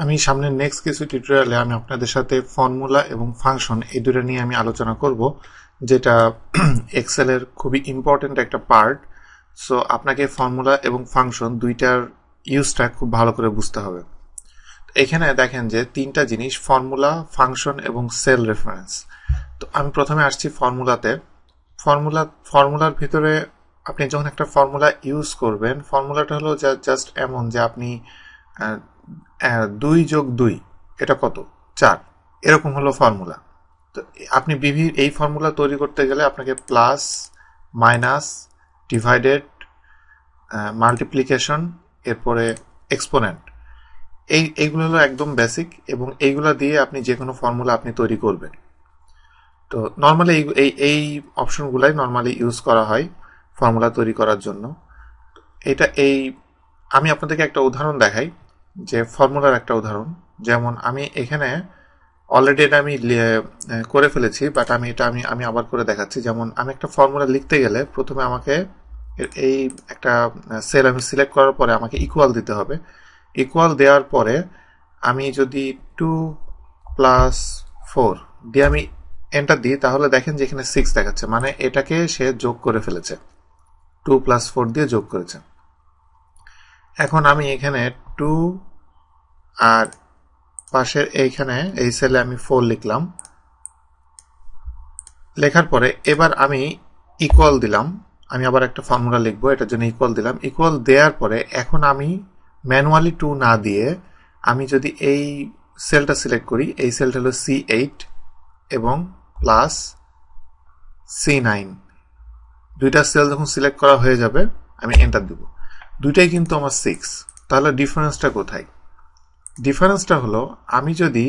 আমি সামনের নেক্সট কিছু টিউটোরিয়ালে আমি আপনাদের সাথে ফর্মুলা এবং ফাংশন এই দুটো নিয়ে আমি আলোচনা করব, যেটা এক্সেলের খুবই ইম্পর্ট্যান্ট একটা পার্ট সো আপনাকে ফর্মুলা এবং ফাংশন দুইটার ইউজটা খুব ভালো করে বুঝতে হবে। এখানে দেখেন যে তিনটা জিনিস ফর্মুলা ফাংশন এবং সেল রেফারেন্স তো, আমি প্রথমে আসছি ফর্মুলাতে ফর্মুলা ফর্মুলার ভিতরে আপনি যখন একটা ফর্মুলা ইউজ করবেন ফর্মুলাটা হলো জাস্ট এমন যে আপনি দুই যোগ দুই, এটা কত? চার। এরকম হলো ফর্মুলা তো আপনি বিভিন্ন এই ফর্মুলা তৈরি করতে গেলে আপনাকে প্লাস মাইনাস ডিভাইডেড মাল্টিপ্লিকেশন এরপরে এক্সপোনেন্ট এই, এইগুলো হলো একদম বেসিক এবং এইগুলো দিয়ে আপনি যে কোনো ফর্মুলা আপনি তৈরি করবেন। তো নর্মালি এই এই অপশনগুলাই নর্মালি ইউজ করা হয় ফর্মুলা তৈরি করার জন্য। এটা এই, আমি আপনাদেরকে একটা উদাহরণ দেখাই। যে ফর্মুলার একটা উদাহরণ, যেমন আমি এখানে অলরেডি এটা আমি করে ফেলেছি বাট আমি এটা আমি আমি আবার করে দেখাচ্ছি। যেমন আমি একটা ফর্মুলা লিখতে গেলে প্রথমে আমাকে এই একটা সেল আমি সিলেক্ট করার পরে আমাকে ইকুয়াল দিতে হবে। ইকুয়াল দেওয়ার পরে আমি যদি টু প্লাস ফোর দিয়ে আমি এন্টার দিই, তাহলে দেখেন যে এখানে সিক্স দেখাচ্ছে মানে এটাকে সে যোগ করে ফেলেছে। টু প্লাস ফোর দিয়ে যোগ করেছে। এখন আমি এখানে টু আর পাশের এইখানে এই সেলে আমি ফোর লিখলাম। লেখার পরে এবার আমি ইকুয়াল দিলাম। আমি আবার একটা ফর্মুলা লিখব, এটার জন্য ইকুয়াল দিলাম। ইকুয়াল দেওয়ার পরে এখন আমি ম্যানুয়ালি টু না দিয়ে আমি যদি এই সেলটা সিলেক্ট করি, এই সেলটা হলো সি এইট এবং প্লাস সি নাইন দুইটা সেল যখন সিলেক্ট করা হয়ে যাবে, আমি এন্টার দেব। দুইটাই কিন্তু আমার সিক্স তাহলে ডিফারেন্সটা কোথায়? ডিফারেন্সটা হলো, আমি যদি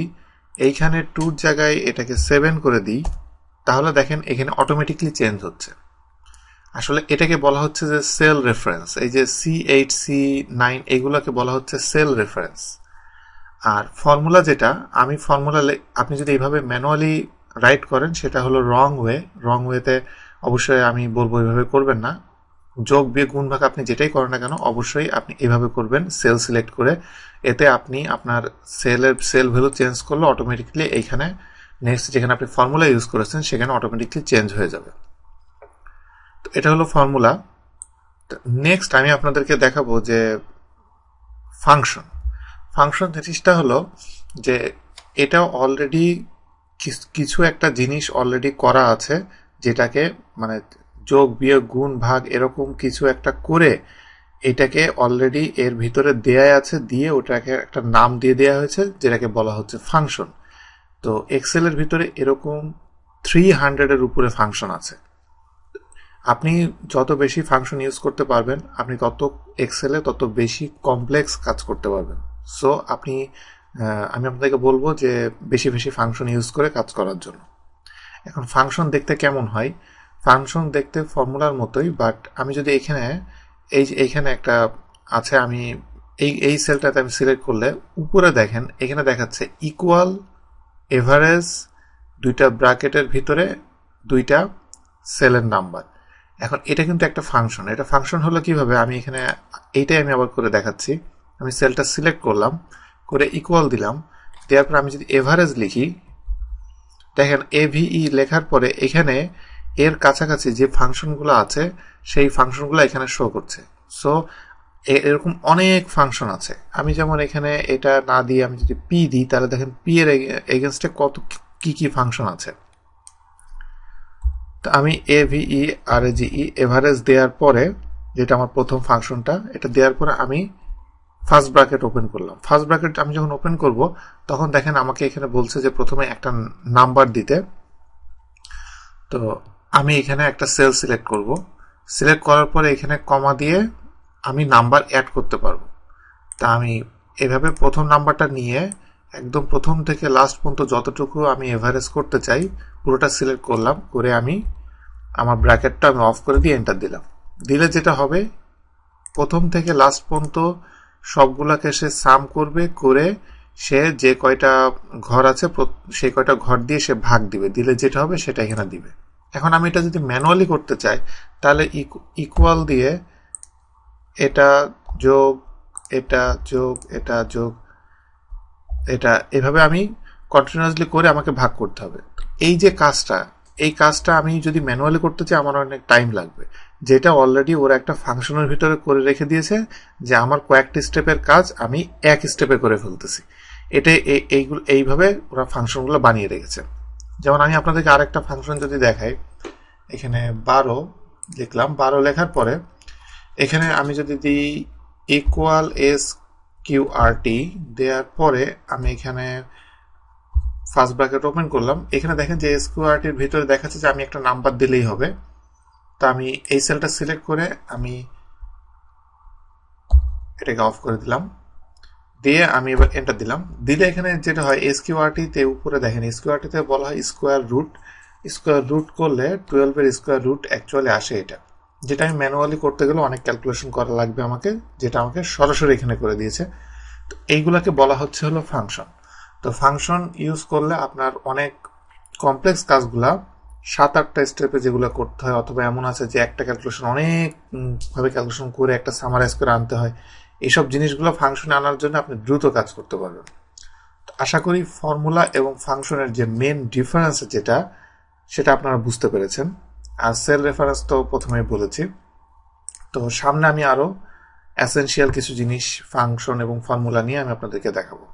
এইখানে টুর জায়গায় এটাকে সেভেন করে দিই, তাহলে দেখেন এখানে অটোমেটিকলি চেঞ্জ হচ্ছে। আসলে এটাকে বলা হচ্ছে যে সেল রেফারেন্স এই যে সি এইট সি নাইন এগুলোকে বলা হচ্ছে সেল রেফারেন্স আর ফর্মুলা যেটা, আমি ফর্মুলা আপনি যদি এইভাবে ম্যানুয়ালি রাইট করেন, সেটা হলো রং ওয়ে রং ওয়েতে অবশ্যই আমি বলব এইভাবে করবেন না। যোগ বিয়ে গুণ ভাগ আপনি যেটাই করেন না কেন, অবশ্যই আপনি এভাবে করবেন। সেল সিলেক্ট করে এতে আপনি আপনার সেলের সেল ভ্যালু চেঞ্জ করলে অটোমেটিকলি এইখানে নেক্সট যেখানে আপনি ফর্মুলা ইউজ করেছেন, সেখানে অটোমেটিকলি চেঞ্জ হয়ে যাবে। তো এটা হলো ফর্মুলা নেক্সট আমি আপনাদেরকে দেখাবো যে ফাংশন ফাংশন জিনিসটা হলো যে এটা অলরেডি কিছু একটা জিনিস অলরেডি করা আছে, যেটাকে মানে যোগ, বিয়োগ, গুণ, ভাগ এরকম কিছু একটা করে এটাকে অলরেডি এর ভিতরে দেয়া আছে, দিয়ে ওটাকে একটা নাম দিয়ে দেওয়া হয়েছে, যেটাকে বলা হচ্ছে ফাংশন তো এক্সেলের ভিতরে এরকম থ্রি হান্ড্রেডের উপরে ফাংশন আছে। আপনি যত বেশি ফাংশন ইউজ করতে পারবেন, আপনি তত এক্সেলে তত বেশি কমপ্লেক্স কাজ করতে পারবেন। সো আপনি আমি আপনাদেরকে বলব যে বেশি বেশি ফাংশন ইউজ করে কাজ করার জন্য। এখন ফাংশন দেখতে কেমন হয়? ফাংশন দেখতে ফর্মুলার মতোই বাট আমি যদি এখানে, এই যে এইখানে একটা আছে, আমি এই এই সেলটাতে আমি সিলেক্ট করলে উপরে দেখেন, এখানে দেখাচ্ছে ইকুয়াল এভারেজ দুইটা ব্র্যাকেটের ভিতরে দুইটা সেলের নাম্বার এখন এটা কিন্তু একটা ফাংশন এটা ফাংশন হলো কীভাবে? আমি এখানে এইটাই আমি আবার করে দেখাচ্ছি। আমি সেলটা সিলেক্ট করলাম, করে ইকুয়াল দিলাম। দেওয়ার পর আমি যদি এভারেজ লিখি, দেখেন এভিই লেখার পরে এখানে এর কাছাকাছি যে ফাংশনগুলো আছে, সেই ফাংশনগুলো এখানে শো করছে। সো এরকম অনেক ফাংশন আছে। আমি যেমন এখানে এটা না দিয়ে আমি যদি পি দিই, তাহলে দেখেন পি এর এগেনস্টে কত কি কি ফাংশন আছে। তো আমি এ ভিই আর এ জিই এভারেজ দেওয়ার পরে যেটা আমার প্রথম ফাংশনটা, এটা দেওয়ার পরে আমি ফার্স্ট ব্র্যাকেট ওপেন করলাম। ফার্স্ট ব্র্যাকেট আমি যখন ওপেন করব, তখন দেখেন আমাকে এখানে বলছে যে প্রথমে একটা নাম্বার দিতে। তো আমি এখানে একটা সেল সিলেক্ট করব। সিলেক্ট করার পরে এখানে কমা দিয়ে আমি নাম্বার অ্যাড করতে পারব। তা আমি এভাবে প্রথম নাম্বারটা নিয়ে একদম প্রথম থেকে লাস্ট পর্যন্ত যতটুকু আমি এভারেজ করতে চাই, পুরোটা সিলেক্ট করলাম। করে আমি আমার ব্র্যাকেটটা আমি অফ করে দিয়ে এন্টার দিলাম। দিলে যেটা হবে, প্রথম থেকে লাস্ট পর্যন্ত সবগুলাকে সে সাম করবে, করে সে যে কয়টা ঘর আছে সেই কয়টা ঘর দিয়ে সে ভাগ দিবে। দিলে যেটা হবে, সেটা এখানে দিবে। এখন আমি এটা যদি ম্যানুয়ালি করতে চাই, তাহলে ইকুয়াল দিয়ে এটা যোগ এটা যোগ এটা যোগ, এটা এভাবে আমি কন্টিনিউয়াসলি করে আমাকে ভাগ করতে হবে। এই যে কাজটা, এই কাজটা আমি যদি ম্যানুয়ালি করতে চাই, আমার অনেক টাইম লাগবে। যেটা অলরেডি ওরা একটা ফাংশনের ভিতরে করে রেখে দিয়েছে যে আমার কয়েকটি স্টেপের কাজ আমি এক স্টেপে করে ফেলতেছি। এটা এই- এইগুলো, এইভাবে ওরা ফাংশনগুলো বানিয়ে রেখেছে। যেমন আমি আপনাদেরকে আরেকটা ফাংশন যদি দেখাই, এখানে বারো লিখলাম। বারো লেখার পরে এখানে আমি যদি দিই equal S Q R T দেওয়ার পরে আমি এখানে ফার্স্ট ব্র্যাকেট ওপেন করলাম। এখানে দেখেন যে এস কিউ আর টির ভিতরে দেখাচ্ছে যে আমি একটা নাম্বার দিলেই হবে। তো আমি এই সেলটা সিলেক্ট করে আমি এটাকে অফ করে দিলাম। দিয়ে আমি এবার এন্টার দিলাম। দিলে এখানে যেটা হয় এসকিউআরটি তে উপরে দেখেন এসকিউআরটি তে বলা হয় স্কোয়ার রুট স্কোয়ার রুট করলে টুয়েলভের স্কোয়ার রুট অ্যাকচুয়ালি আসে এটা। যেটা আমি ম্যানুয়ালি করতে গেলে অনেক ক্যালকুলেশন করা লাগবে আমাকে যেটা আমাকে সরাসরি এখানে করে দিয়েছে। তো এইগুলাকে বলা হচ্ছে হলো ফাংশন তো ফাংশন ইউজ করলে আপনার অনেক কমপ্লেক্স কাজগুলা সাত আটটা স্টেপে যেগুলো করতে হয় অথবা এমন আছে যে একটা ক্যালকুলেশন অনেক উম, ভাবে ক্যালকুলেশন করে একটা সামারাইজ করে আনতে হয়। এইসব জিনিসগুলো ফাংশনে আনার জন্য আপনি দ্রুত কাজ করতে পারবেন। আশা করি ফর্মুলা এবং ফাংশনের যে মেন ডিফারেন্স যেটা, সেটা আপনারা বুঝতে পেরেছেন। আর সেল রেফারেন্স তো প্রথমেই বলেছি। তো সামনে আমি আরও অ্যাসেন্সিয়াল কিছু জিনিস ফাংশন এবং ফর্মুলা নিয়ে আমি আপনাদেরকে দেখাবো।